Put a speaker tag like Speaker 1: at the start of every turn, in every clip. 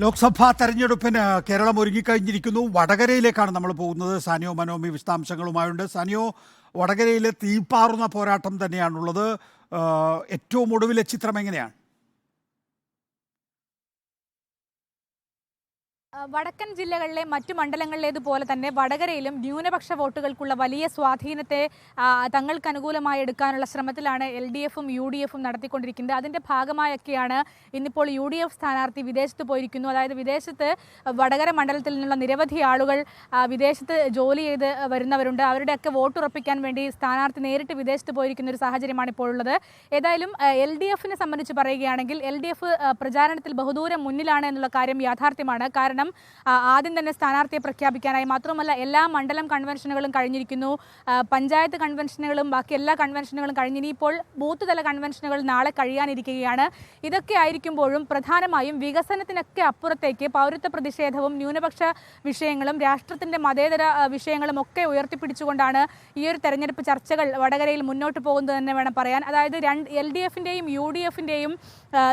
Speaker 1: ലോക്സഭാ തെരഞ്ഞെടുപ്പിന് കേരളം ഒരുങ്ങിക്കഴിഞ്ഞിരിക്കുന്നു. വടകരയിലേക്കാണ് നമ്മൾ പോകുന്നത്. സാനിയോ മനോമി വിശദാംശങ്ങളുമായുണ്ട്. സാനിയോ വടകരയിലെ തീപ്പാറുന്ന പോരാട്ടം തന്നെയാണുള്ളത്. ഏറ്റവും ഒടുവിലെ ചിത്രം എങ്ങനെയാണ്
Speaker 2: ആ, വടക്കൻ ജില്ലകളിലെ മറ്റു മണ്ഡലങ്ങളിലേതുപോലെ തന്നെ വടകരയിലും ന്യൂനപക്ഷ വോട്ടുകൾക്കുള്ള വലിയ സ്വാധീനത്തെ തങ്ങൾക്ക് അനുകൂലമായി എടുക്കാനുള്ള ശ്രമത്തിലാണ് എൽ ഡി എഫും യു ഡി എഫും നടത്തിക്കൊണ്ടിരിക്കുന്നത്. അതിന്റെ ഭാഗമായൊക്കെയാണ് ഇന്നിപ്പോൾ യു ഡി എഫ് സ്ഥാനാർത്ഥി വിദേശത്ത് പോയിരിക്കുന്നു. അതായത് വിദേശത്ത് വടകര മണ്ഡലത്തിൽ നിന്നുള്ള നിരവധി ആളുകൾ വിദേശത്ത് ജോലി ചെയ്ത് വരുന്നവരുണ്ട്. അവരുടെയൊക്കെ വോട്ടുറപ്പിക്കാൻ വേണ്ടി സ്ഥാനാർത്ഥി നേരിട്ട് വിദേശത്ത് പോയിരിക്കുന്ന ഒരു സാഹചര്യമാണ് ഇപ്പോൾ ഉള്ളത് ഏതായാലും എൽ ഡി എഫിനെ സംബന്ധിച്ച് പറയുകയാണെങ്കിൽ എൽ ഡി എഫ് പ്രചാരണത്തിൽ ബഹുദൂരം മുന്നിലാണ് എന്നുള്ള കാര്യം യാഥാർത്ഥ്യമാണ്. കാരണം ആ, ആദ്യം തന്നെ സ്ഥാനാർത്ഥിയെ പ്രഖ്യാപിക്കാനായി മാത്രമല്ല എല്ലാ മണ്ഡലം കൺവെൻഷനുകളും കഴിഞ്ഞിരിക്കുന്നു. പഞ്ചായത്ത് കൺവെൻഷനുകളും ബാക്കി എല്ലാ കൺവെൻഷനുകളും കഴിഞ്ഞ് ഇനിയിപ്പോൾ ബൂത്ത് തല കൺവെൻഷനുകൾ നാളെ കഴിയാനിരിക്കുകയാണ്. ഇതൊക്കെ ആയിരിക്കുമ്പോഴും പ്രധാനമായും വികസനത്തിനൊക്കെ അപ്പുറത്തേക്ക് പൗരത്വ പ്രതിഷേധവും ന്യൂനപക്ഷ വിഷയങ്ങളും രാഷ്ട്രത്തിന്റെ മതേതര വിഷയങ്ങളും ഒക്കെ ഉയർത്തിപ്പിടിച്ചുകൊണ്ടാണ് ഈ ഒരു തെരഞ്ഞെടുപ്പ് ചർച്ചകൾ വടകരയിൽ മുന്നോട്ട് പോകുന്നത് തന്നെ വേണം പറയാൻ. അതായത് രണ്ട് എൽ ഡി എഫിന്റെയും യു ഡി എഫിന്റെയും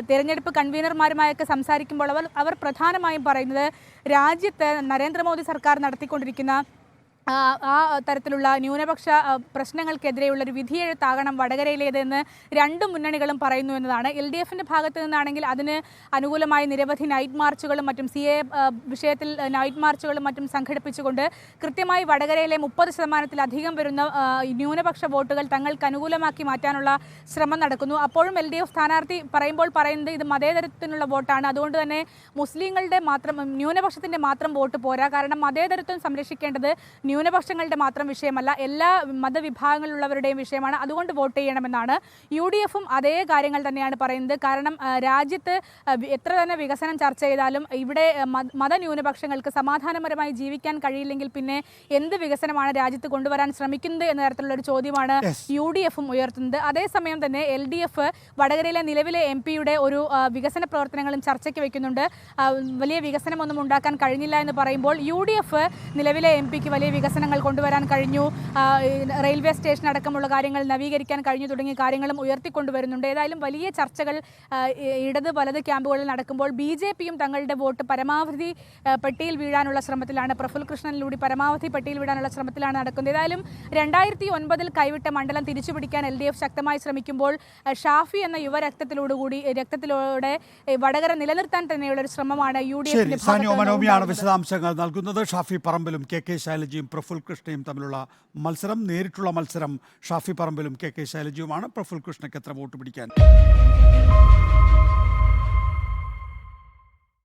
Speaker 2: തെരഞ്ഞെടുപ്പ് കൺവീനർമാരുമായൊക്കെ സംസാരിക്കുമ്പോൾ അവർ അവർ പ്രധാനമായും പറയുന്നത് രാജ്യത്ത് നരേന്ദ്രമോദി സർക്കാർ നടത്തിക്കൊണ്ടിരിക്കുന്ന ആ, തരത്തിലുള്ള ന്യൂനപക്ഷ പ്രശ്നങ്ങൾക്കെതിരെയുള്ള ഒരു വിധിയെഴുത്താകണം വടകരയിലേതെന്ന് രണ്ട് മുന്നണികളും പറയുന്നു എന്നതാണ്. എൽ ഡി എഫിന്റെ ഭാഗത്ത് നിന്നാണെങ്കിൽ അതിന് അനുകൂലമായി നിരവധി നൈറ്റ് മാർച്ചുകളും മറ്റും സി എ വിഷയത്തിൽ നൈറ്റ് മാർച്ചുകളും മറ്റും സംഘടിപ്പിച്ചുകൊണ്ട് കൃത്യമായി വടകരയിലെ മുപ്പത് ശതമാനത്തിലധികം വരുന്ന ന്യൂനപക്ഷ വോട്ടുകൾ തങ്ങൾക്ക് അനുകൂലമാക്കി മാറ്റാനുള്ള ശ്രമം നടക്കുന്നു. അപ്പോഴും എൽ ഡി എഫ് സ്ഥാനാർത്ഥി പറയുമ്പോൾ പറയുന്നത് ഇത് മതേതരത്തിനുള്ള വോട്ടാണ്. അതുകൊണ്ട് തന്നെ മുസ്ലിങ്ങളുടെ മാത്രം ന്യൂനപക്ഷത്തിന്റെ മാത്രം വോട്ട് പോരാ. കാരണം മതേതരത്വം സംരക്ഷിക്കേണ്ടത് ന്യൂനപക്ഷങ്ങളുടെ മാത്രം വിഷയമല്ല എല്ലാ മതവിഭാഗങ്ങളിലുള്ളവരുടെയും വിഷയമാണ് അതുകൊണ്ട് വോട്ട് ചെയ്യണമെന്നാണ് യു ഡി എഫും അതേ കാര്യങ്ങൾ തന്നെയാണ് പറയുന്നത്. കാരണം രാജ്യത്ത് എത്ര തന്നെ വികസനം ചർച്ച ചെയ്താലും ഇവിടെ മത- മതന്യൂനപക്ഷങ്ങൾക്ക് സമാധാനപരമായി ജീവിക്കാൻ കഴിയില്ലെങ്കിൽ പിന്നെ എന്ത് വികസനമാണ് രാജ്യത്ത് കൊണ്ടുവരാൻ ശ്രമിക്കുന്നത് എന്ന തരത്തിലുള്ള ഒരു ചോദ്യമാണ്. യു ഡി എഫും ഉയർത്തുന്നത്. അതേസമയം തന്നെ എൽ ഡി എഫ് വടകരയിലെ നിലവിലെ എം പിയുടെ ഒരു വികസന പ്രവർത്തനങ്ങളും ചർച്ചയ്ക്ക് വെക്കുന്നുണ്ട്. വലിയ വികസനമൊന്നും ഉണ്ടാക്കാൻ കഴിഞ്ഞില്ല എന്ന് പറയുമ്പോൾ യു ഡി എഫ് നിലവിലെ എം പിക്ക് വലിയ വികസനങ്ങൾ കൊണ്ടുവരാൻ കഴിഞ്ഞു. റെയിൽവേ സ്റ്റേഷൻ അടക്കമുള്ള കാര്യങ്ങൾ നവീകരിക്കാൻ കഴിഞ്ഞു തുടങ്ങിയ കാര്യങ്ങളും ഉയർത്തിക്കൊണ്ടുവരുന്നുണ്ട്. ഏതായാലും വലിയ ചർച്ചകൾ ഇടത് വലത് ക്യാമ്പുകളിൽ നടക്കുമ്പോൾ ബി ജെ പിയും തങ്ങളുടെ വോട്ട് പരമാവധി പട്ടിയിൽ വീഴാനുള്ള ശ്രമത്തിലാണ്. പ്രഫുൽ കൃഷ്ണനിലൂടെ പരമാവധി പെട്ടിയിൽ വീഴാനുള്ള ശ്രമത്തിലാണ് നടക്കുന്നത്. ഏതായാലും രണ്ടായിരത്തി ഒൻപതിൽ കൈവിട്ട മണ്ഡലം തിരിച്ചുപിടിക്കാൻ എൽ ഡി എഫ് ശക്തമായി ശ്രമിക്കുമ്പോൾ ഷാഫി എന്ന യുവരക്തത്തിലോടുകൂടി രക്തത്തിലൂടെ വടകര നിലനിർത്താൻ തന്നെയുള്ള ഒരു ശ്രമമാണ് യു ഡി എഫ്
Speaker 1: വിശദാംശങ്ങൾ നൽകുന്നത്. ഷാഫി പറമ്പിലും കെ കെ ശൈലജയും പ്രഫുൽ കൃഷ്ണയും തമ്മിലുള്ള മത്സരം നേരിട്ടുള്ള മത്സരം ഷാഫി പറമ്പിലും കെ കെ ശൈലജയുമാണ്. പ്രഫുൽ കൃഷ്ണയ്ക്ക് എത്ര വോട്ട് പിടിക്കാൻ?